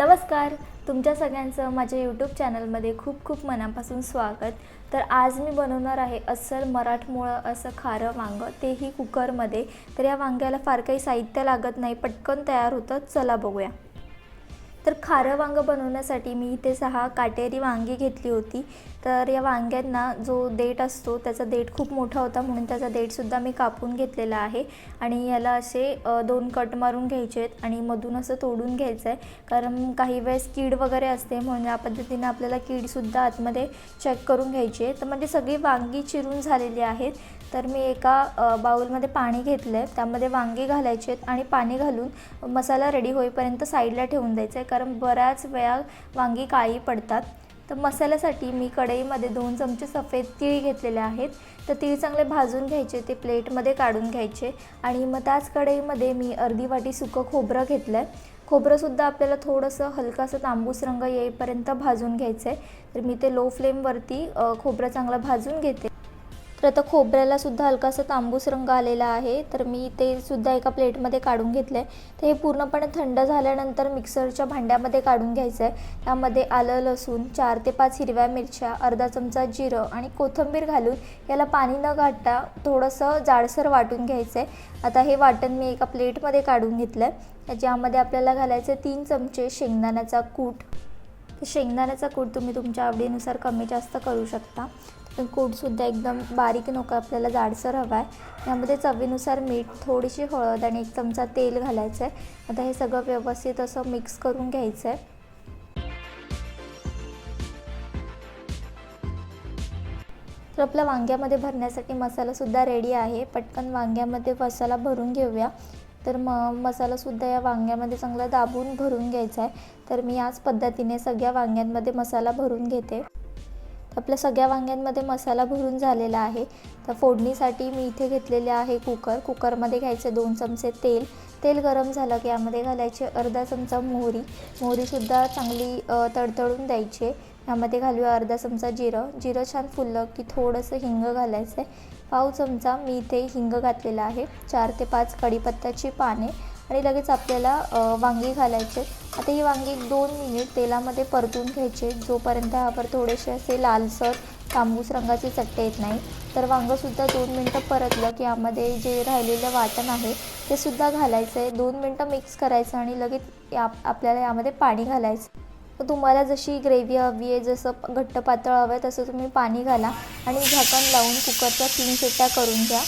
नमस्कार. तुमच्या सगळ्यांचं माझ्या यूट्यूब चॅनलमध्ये खूप खूप मनापासून स्वागत. तर आज मी बनवणार आहे अस्सल मराठमोळं असं खारं वांगं. तेही कुकरमध्ये तर या वांग्याला फार काही साहित्य लागत नाही. पटकन तयार होतं. चला बघूया. तर खारं वांगं बनवण्यासाठी मी इथे सहा काटेरी वांगी घेतली होती. तर या वांग्यांना जो देठ असतो त्याचा देठ खूप मोठा होता म्हणून त्याचा देठसुद्धा मी कापून घेतलेला आहे. आणि याला असे दोन कट मारून घ्यायचे आहेत आणि मधून असं तोडून घ्यायचं आहे कारण काही वेळेस कीड वगैरे असते म्हणून या पद्धतीने आपल्याला कीडसुद्धा आतमध्ये चेक करून घ्यायची आहे. तर म्हणजे सगळी वांगी चिरून झालेली आहेत. तर मी एका बाऊलमध्ये पाणी घेतलं आहे त्यामध्ये वांगी घालायचे आहेत आणि पाणी घालून मसाला रेडी होईपर्यंत साईडला ठेवून द्यायचं आहे कारण बऱ्याच वेळा वांगी काळी पडतात. तर मसाल्यासाठी मी कढईमध्ये दोन चमचे सफेद तीळ घेतलेले आहेत. तर तीळ चांगले भाजून घ्यायचे ते प्लेटमध्ये काढून घ्यायचे. आणि मग त्याच कढईमध्ये मी अर्धी वाटी सुकं खोबरं घेतलं आहे खोबरंसुद्धा आपल्याला थोडंसं हलकासं तांबूस रंग येईपर्यंत भाजून घ्यायचं आहे तर मी ते लो फ्लेमवरती खोबरं चांगलं भाजून घेते. तर आता खोबऱ्याला सुद्धा हलकासा तांबूस रंग आलेला आहे. तर मी ते सुद्धा एका प्लेटमध्ये काढून घेतलं आहे तर हे पूर्णपणे थंड झाल्यानंतर मिक्सरच्या भांड्यामध्ये काढून घ्यायचं आहे त्यामध्ये आलं लसूण चार ते पाच हिरव्या मिरच्या अर्धा चमचा जिरं आणि कोथिंबीर घालून याला पाणी न घाटता थोडंसं जाडसर वाटून घ्यायचं आहे आता हे वाटण मी एका प्लेटमध्ये काढून घेतलं आहे ज्यामध्ये आपल्याला घालायचे तीन चमचे शेंगदाण्याचा कूट. शेंगदाण्याचा कूट तुम्ही तुमच्या आवडीनुसार कमी जास्त करू शकता. कूटसुद्धा एकदम बारीक नको आपल्याला जाडसर हवा आहे यामध्ये चवीनुसार मीठ थोडीशी हळद आणि एक चमचा तेल घालायचं आहे आता हे सगळं व्यवस्थित असं मिक्स करून घ्यायचं आहे तर आपल्या वांग्यामध्ये भरण्यासाठी मसालासुद्धा रेडी आहे. पटकन वांग्यामध्ये मसाला भरून घेऊया. तर म मसालासुद्धा या वांग्यामध्ये चांगला दाबून भरून घ्यायचा आहे तर मी याच पद्धतीने सगळ्या वांग्यांमध्ये मसाला भरून घेते. आपल्या सगळ्या वांग्यांमध्ये मसाला भरून झालेला आहे. तर फोडणीसाठी मी इथे घेतलेले आहे कुकर. कुकरमध्ये घ्यायचे दोन चमचे तेल. तेल गरम झालं की यामध्ये घालायचे अर्धा चमचा मोहरी. मोहरीसुद्धा चांगली तडतडून द्यायची. यामध्ये घालूया अर्धा चमचा जिरं. जिरं छान फुललं की थोडंसं हिंग घालायचं आहे पाव चमचा मी इथे हिंग घातलेला आहे. चार ते पाच कढीपत्त्याची पाने. आणि लगेच आपल्याला वांगी घालायचे. आता ही वांगी दोन मिनिट तेलामध्ये परतून घ्यायचे. जोपर्यंत ह्यावर थोडेसे असे लालसर तांबूस रंगाचे चट्टे येत नाही तर वांगंसुद्धा दोन मिनटं परतलं की यामध्ये जे राहिलेलं वाटण आहे ते सुद्धा घालायचं आहे दोन मिनटं मिक्स करायचं आणि लगेच या आपल्याला यामध्ये पाणी घालायचं. तर तुम्हाला जशी ग्रेव्ही हवी आहे जसं घट्ट पातळ हवं आहे तसं तुम्ही पाणी घाला. आणि झाकण लावून कुकरच्या तीन शिट्ट्या करून घ्या.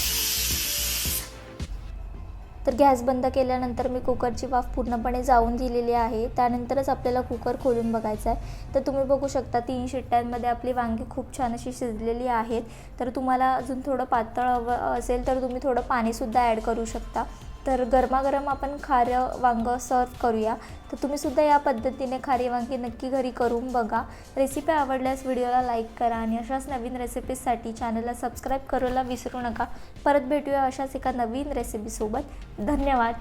तर गॅस बंद केल्यानंतर मी कुकरची वाफ पूर्णपणे जाऊन दिलेली आहे. त्यानंतरच आपल्याला कुकर खोलून बघायचा आहे. तर तुम्ही बघू शकता तीन शिट्ट्यांमध्ये आपली वांगी खूप छान अशी शिजलेली आहेत. तर तुम्हाला अजून थोडं पातळ हवं असेल तर तुम्ही थोडं पाणीसुद्धा ॲड करू शकता. तर गरमागरम आपण खारं वांगं सर्व करूया. तर तुम्हीसुद्धा या पद्धतीने खारी वांगी नक्की घरी करून बघा. रेसिपी आवडल्यास व्हिडिओला लाईक करा आणि अशाच नवीन रेसिपीजसाठी चॅनलला सबस्क्राईब करायला विसरू नका. परत भेटूया अशाच एका नवीन रेसिपीसोबत धन्यवाद.